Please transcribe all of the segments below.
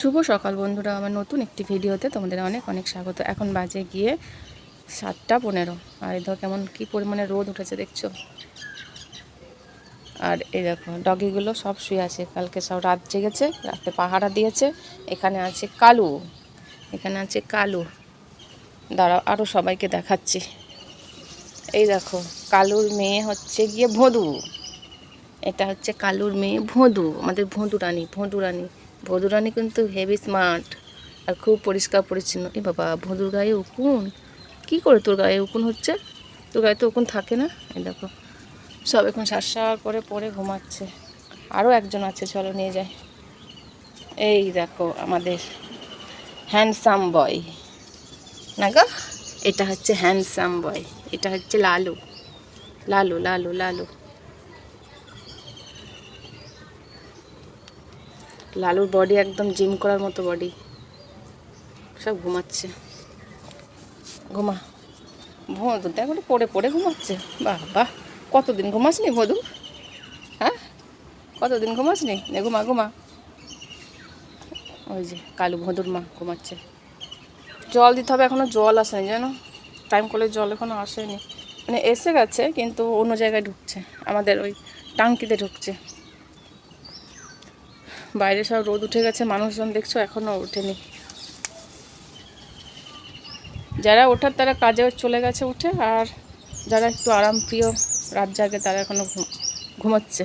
শুভ সকাল বন্ধুরা, আমার নতুন একটি ভিডিওতে তোমাদের অনেক অনেক স্বাগত। এখন বাজে গিয়ে সাতটা পনেরো। আর এই দেখো কেমন কী পরিমাণে রোদ উঠেছে দেখছ? আর এই দেখো ডগিগুলো সব শুয়ে আছে। কালকে সব রাত জেগেছে, রাতে পাহারা দিয়েছে। এখানে আছে কালু। এখানে আছে কালু। দাঁড়াও আরও সবাইকে দেখাচ্ছি। এই দেখো, কালুর মেয়ে হচ্ছে গিয়ে ভদু। এটা হচ্ছে কালুর মেয়ে ভোঁদু, আমাদের ভোঁদু রানী ভোঁদু রানী। ভোঁদু রানী কিন্তু হেভি স্মার্ট আর খুব পরিষ্কার পরিচ্ছন্ন। এ বাবা, ভদুর গায়ে উকুন? কি করে তোর গায়ে উকুন হচ্ছে? তোর গায়ে তো উকুন থাকে না? এই দেখো, সব এখন সার করে পরে ঘুমাচ্ছে। আরও একজন আছে, চলো নিয়ে যাই। এই দেখো, আমাদের হ্যান্ডসাম বয় না গো, এটা হচ্ছে হ্যান্ডসাম বয় এটা হচ্ছে লালু। লালু লালু লালু। লালুর বডি একদম জিম করার মতো বডি সব ঘুমাচ্ছে। ঘুমা। ভোঁদু দেখো পড়ে পড়ে ঘুমাচ্ছে। বাহ বাহ। কতদিন ঘুমাসনি ভদু হ্যাঁ? কতদিন ঘুমাসনি? নে ঘুমা ঘুমা। ওই যে কালু ভদুর মা ঘুমাচ্ছে। জল দিতে হবে এখনও জল আসেনি জানো? টাইম কলের জল এখনও আসেনি। মানে এসে গেছে, কিন্তু অন্য জায়গায় ঢুকছে। আমাদের ওই টাঙ্কিতে ঢুকছে। বাইরে সব রোদ উঠে গেছে, মানুষজন দেখছ এখনও ওঠেনি। যারা ওঠার তারা কাজে চলে গেছে উঠে, আর যারা একটু আরাম প্রিয় রাত জাগে তারা এখনও ঘুমাচ্ছে।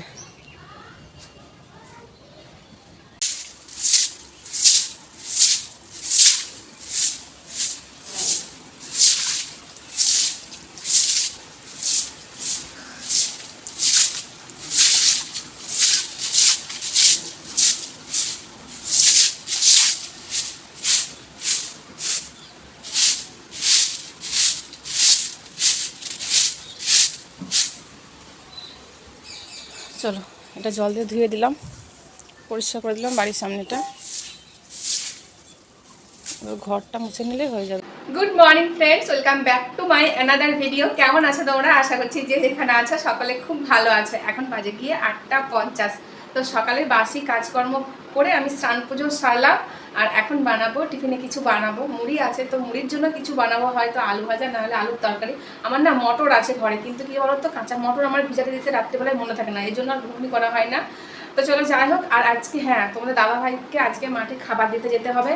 চলো, এটা জল দিয়ে ধুয়ে দিলাম, পরিষ্কার করে দিলাম বাড়ির সামনেটা। ঘরটা মুছে নিলে হয়ে যাবে। Good morning friends welcome back to my another video কেমন আছো তোমরা? আশা করছি যে যেখানে আছো সকালে খুব ভালো আছে। এখন বাজে গিয়ে আটটা পঞ্চাশ। তো সকালে বাসি কাজকর্ম করে আমি স্নান পুজো সারলাম। আর এখন বানাবো, টিফিনে কিছু বানাবো। মুড়ি আছে তো, মুড়ির জন্য কিছু বানাবো, হয়তো আলু ভাজা, না হলে আলুর তরকারি। আমার না মটর আছে ঘরে, কিন্তু কি বলতো, কাঁচা মটর আমার ভিজাতে দিতে রাত্রিবেলায় মনে থাকে না, এই জন্য আর ঘুগনি করা হয় না। তো চলো যাই হোক, আর আজকে হ্যাঁ তোমাদের দাদা ভাইকে আজকে মাঠে খাবার দিতে যেতে হবে।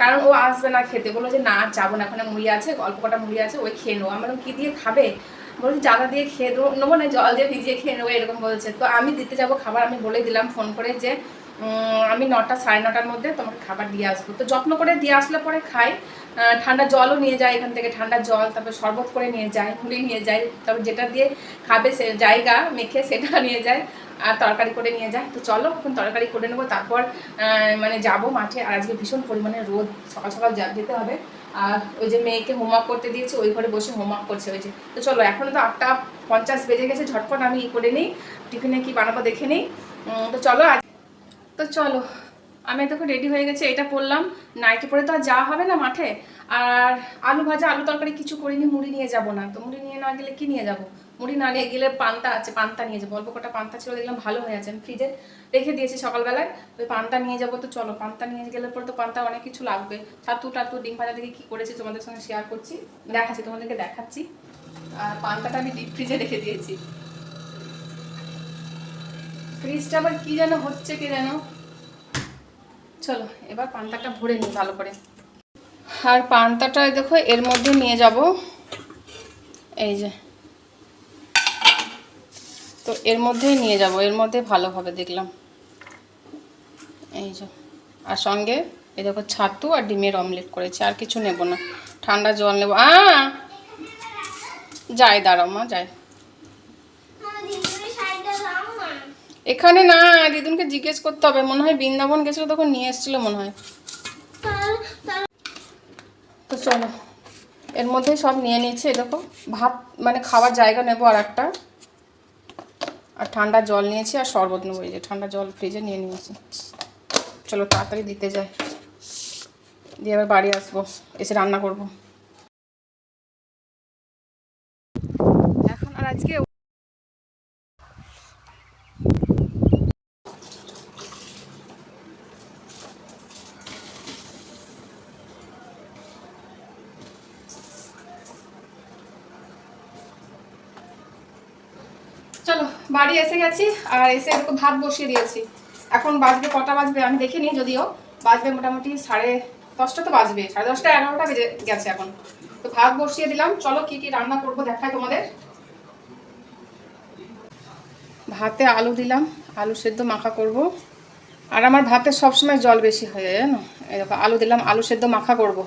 কারণ ও আসবে না খেতে। বলল যে, না, যাব না ওখানে মুড়ি আছে, অল্প কটা মুড়ি আছে, ওই খেয়ে নেব। আমার কি দিয়ে খাবে? বলছি জাদা দিয়ে খেয়ে নেব না, জল দিয়ে ভিজিয়ে খেয়ে নেব, এরকম বলছে। তো আমি দিতে যাব খাবার, আমি বলে দিলাম ফোন করে যে আমি নটা, সাড়ে নটার মধ্যে তোমাকে খাবার দিয়ে আসব। তো যত্ন করে দিয়ে আসলে পরে খাই। ঠান্ডা জলও নিয়ে যায় এখান থেকে, ঠান্ডা জল, তারপর শরবত করে নিয়ে যায় মুড়ি নিয়ে যায়, তারপর যেটা দিয়ে খাবে সে জায়গা মেখে সেটা নিয়ে যায় আর তরকারি করে নিয়ে যায়। তো চলো, এখন তরকারি করে নেব, তারপর মানে যাব মাঠে। আর আজকে ভীষণ পরিমাণে রোদ, সকাল সকাল যেতে হবে। আর ওই যে মেয়েকে হোমওয়ার্ক করতে দিয়েছে, ওই ঘরে বসে হোমওয়ার্ক করছে ওই যে। তো চলো, এখনও তো আটটা পঞ্চাশ বেজে গেছে, ঝটপট আমি ই করে নিই। টিফিনে কি বানাবো দেখে নিই। তো চলো, আজ তো চলো, আমি দেখো রেডি হয়ে গেছে, এটা পরলাম নাইটি পরে তো আর যাওয়া হবে না মাঠে। আর আলু ভাজা, আলু তরকারি কিছু করিনি, মুড়ি নিয়ে যাব না। তো মুড়ি নিয়ে না গেলে কি নিয়ে যাব? মুড়ি না নিয়ে গেলে পান্তা আছে, পান্তা নিয়ে যাব। অল্প কটা পান্তা ছিল, দেখলাম ভালো হয়ে আছে। ফ্রিজে রেখে দিয়েছি সকালবেলায়। ওই পান্তা নিয়ে যাব, তো চলো, পান্তা নিয়ে গেলে পরে তো পান্তা অনেক কিছু লাগবে। ছাতু টাতু, ডিম ভাজা থেকে কী করেছি তোমাদের সঙ্গে শেয়ার করছি। দেখাচ্ছি, তোমাদেরকে দেখাচ্ছি। আর পান্তাটা আমি ডিপ ফ্রিজে রেখে দিয়েছি। ফ্রিজটা আবার কি যেন হচ্ছে কি যেন? চলো, এবার পান্তাটা ভরে নিই ভালো করে। আর পান্তাটা দেখো, এর মধ্যে নিয়ে যাব। এই যে। তো এর মধ্যেই নিয়ে যাব, এর মধ্যে ভালো হবে দেখলাম। এই যে। আর সঙ্গে এই দেখো ছাতু আর ডিমের অমলেট করেছি, আর কিছু নেব না। ঠান্ডা জল নেব। আ! যাই, দাঁড়াও মা, যাই। এখানে না দিদুনকে জিজ্ঞেস করতে হবে। মনে হয় বৃন্দাবন গেছিল তখন নিয়ে এসেছিল মনে হয়। তো চলো এর মধ্যেই সব নিয়ে নিয়েছি দেখো। ভাত মানে খাওয়ার জায়গা নেব আর একটা। আর ঠান্ডা জল নিয়েছি আর শরবত নেব এই যে ঠান্ডা জল ফ্রিজে নিয়ে নিয়েছি। চলো তাড়াতাড়ি দিতে যাই। দিয়ে এবার বাড়ি আসব এসে রান্না করব। এখন আর আজকে বাড়ি এসে গেছি, আর এসে এরকম ভাত বসিয়ে দিয়েছি। এখন বাজবে কটা বাজবে আমি দেখিনি যদিও, বাজবে মোটামুটি সাড়ে দশটা তো বাজবে, সাড়ে দশটা এগারোটা বেজে গেছে এখন। তো ভাত বসিয়ে দিলাম, চলো কি কি রান্না করব দেখায় তোমাদের। ভাতে আলু দিলাম, আলু সেদ্ধ মাখা করব। আর আমার ভাতে সবসময় জল বেশি হয়ে যায় জানো? এই দেখো, আলু দিলাম, আলু সেদ্ধ মাখা করব।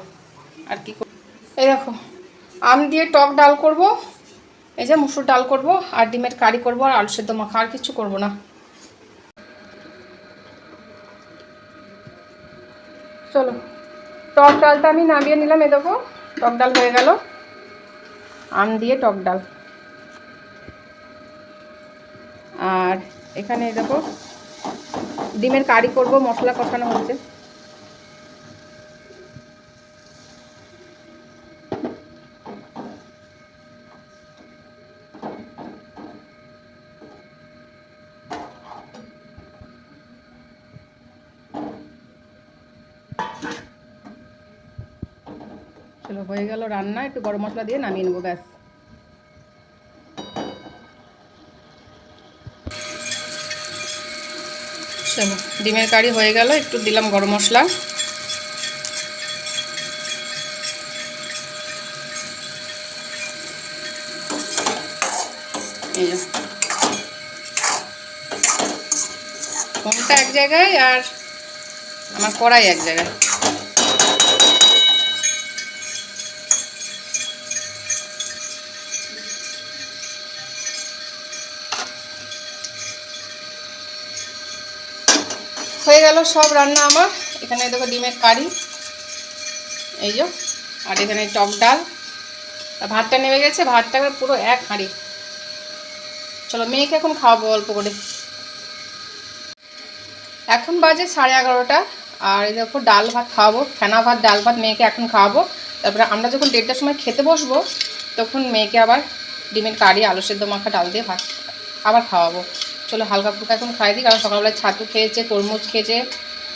আর কি করব এই দেখো, আম দিয়ে টক ডাল করব এই যে মুসুর ডাল করব, আর ডিমের কারি করব, আর আলু সেদ্ধ মাখা, আর কিছু করব না। চলো, টক ডালটা আমি নামিয়ে নিলাম, এ দেখো, টক ডাল হয়ে গেল। আম দিয়ে টক ডাল। আর এখানে দেখো, ডিমের কারি করব, মশলা কষানো হচ্ছে। চলো হয়ে গেল রান্না, একটু গরম মশলা দিয়ে নামিয়ে নেব, ব্যাস। চলো, ডিমের কারি হয়ে গেল, একটু দিলাম গরম মশলা। ফোনটা এক জায়গায় আর আমার কড়াই এক জায়গায়। হয়ে গেল, সব রান্না আমার। এখানে দেখো ডিমের কারি, এই যে, আর এখানে টক ডাল। ভাতটা নেমে গেছে, ভাতটা পুরো এক হাঁড়ি। চলো, মেয়েকে এখন খাওয়াবো অল্প করে। এখন বাজে সাড়ে এগারোটা, আর দেখো ডাল ভাত খাওয়াবো, ফেনা ভাত, ডাল ভাত মেয়েকে এখন খাওয়াবো। তারপরে আমরা যখন দেড়টার সময় খেতে বসবো, তখন মেয়েকে আবার ডিমের কারি, আলু সেদ্ধ মাখা, ডাল দিয়ে ভাত আবার খাওয়াবো। চলো হালকা ফুলকা এখন খাই দিই কারণ সকালবেলায় ছাতু খেয়েছে, তরমুজ খেয়েছে,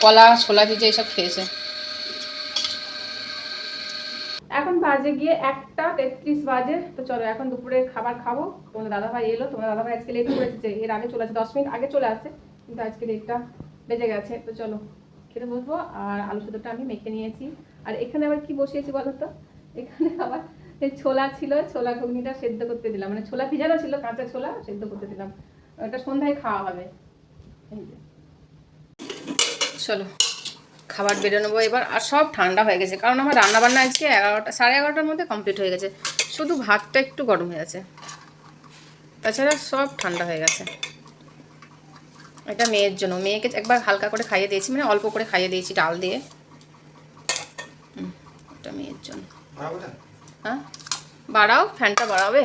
কলা, ছোলা ভিজে এইসব খেয়েছে। এখন বাজে গিয়ে একটা তেত্রিশ বাজে, তো চলো এখন দুপুরে খাবার খাব। তোমাদের দাদাভাই এলো তোমার দাদাভাই আজকে লেট করেছে এর আগে চলে আসে, দশ মিনিট আগে চলে আসে, কিন্তু আজকে লেটটা বেজে গেছে। তো চলো খেতে বসবো, আর আলু সেদ্ধটা আমি মেখে নিয়েছি। আর এখানে আবার কি বসিয়েছি বলো তো? এখানে আবার ছোলা ছিল, ছোলা ঘুগনিটা সেদ্ধ করতে দিলাম। মানে ছোলা ভিজানো ছিল, কাঁচা ছোলা সেদ্ধ করতে দিলাম। ওটা সন্ধ্যায় খাওয়া হবে। চলো খাবার বেরো নেব এবার। আর সব ঠান্ডা হয়ে গেছে কারণ আমার রান্না বান্না আজকে এগারোটা সাড়ে এগারোটার মধ্যে কমপ্লিট হয়ে গেছে। শুধু ভাতটা একটু গরম হয়ে গেছে। তাছাড়া সব ঠান্ডা হয়ে গেছে। এটা মেয়ের জন্য। মেয়েকে একবার হালকা করে খাইয়ে দিয়েছি মানে অল্প করে খাইয়ে দিয়েছি ডাল দিয়ে। হুম, এটা মেয়ের জন্য। হ্যাঁ? বাড়াও ফ্যানটা বাড়াবে?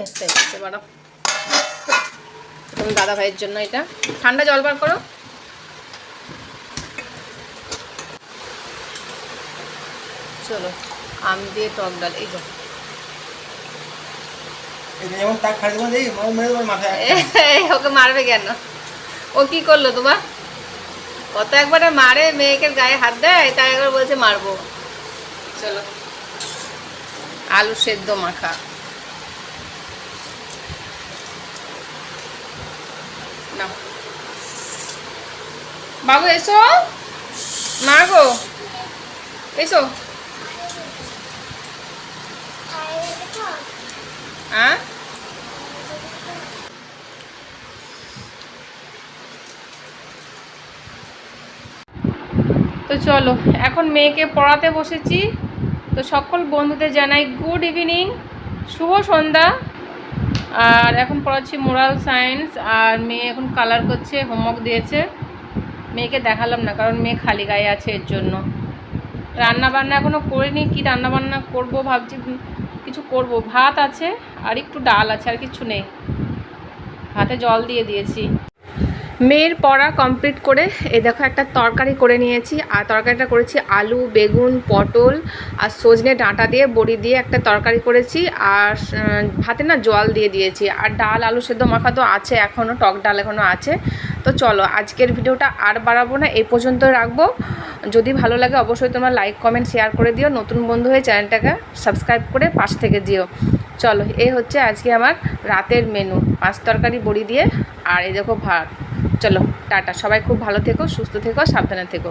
বাড়াও। তুমি দাদা ভাইয়ের জন্য এটা। ঠান্ডা জল বার করো। চলো আম দিয়ে টক ডাল এই, ওকে মারবে কেন? ও কি করল তোমার? কত একবারে মারে মেয়েকে গায়ে হাত দেয় তাই একবার বলছে মারবো। চলো আলু সেদ্ধ মাখা। নাও। বাবু, এসো। না গো, এসো। তো চলো, এখন মেয়েকে পড়াতে বসেছি। তো সকল বন্ধুদের জানাই গুড ইভিনিং শুভ সন্ধ্যা। আর এখন পড়াচ্ছি মোরাল সায়েন্স, আর মেয়ে এখন কালার করছে হোমওয়ার্ক দিয়েছে। মেয়েকে দেখালাম না, কারণ মেয়ে খালি গায়ে আছে এর জন্য। রান্না বান্না এখনও করিনি, কি রান্না বান্না করব ভাবছি, কিছু করব। ভাত আছে, আর একটু ডাল আছে, আর কিছু নেই। ভাতে জল দিয়ে দিয়েছি। মেয়ের পড়া কমপ্লিট করে, এই দেখো একটা তরকারি করে নিয়েছি। আর তরকারিটা করেছি আলু, বেগুন, পটল আর সজনে ডাঁটা দিয়ে, বড়ি দিয়ে একটা তরকারি করেছি। আর ভাতে না জল দিয়ে দিয়েছি। আর ডাল, আলু সেদ্ধ মাখা তো আছে এখনও টক ডাল এখনও আছে। তো চলো, আজকের ভিডিওটা আর বাড়াবো না এই পর্যন্ত রাখব। যদি ভালো লাগে অবশ্যই তোমরা লাইক কমেন্ট শেয়ার করে দিও। নতুন বন্ধু হয়ে চ্যানেলটাকে সাবস্ক্রাইব করে পাশ থেকে দিও চলো এই হচ্ছে আজকে আমার রাতের মেনু পাঁচ তরকারি, বড়ি দিয়ে। আর এই দেখো ভাত। চলো টাটা। সবাই খুব ভালো থেকো সুস্থ থেকো সাবধানে থেকো।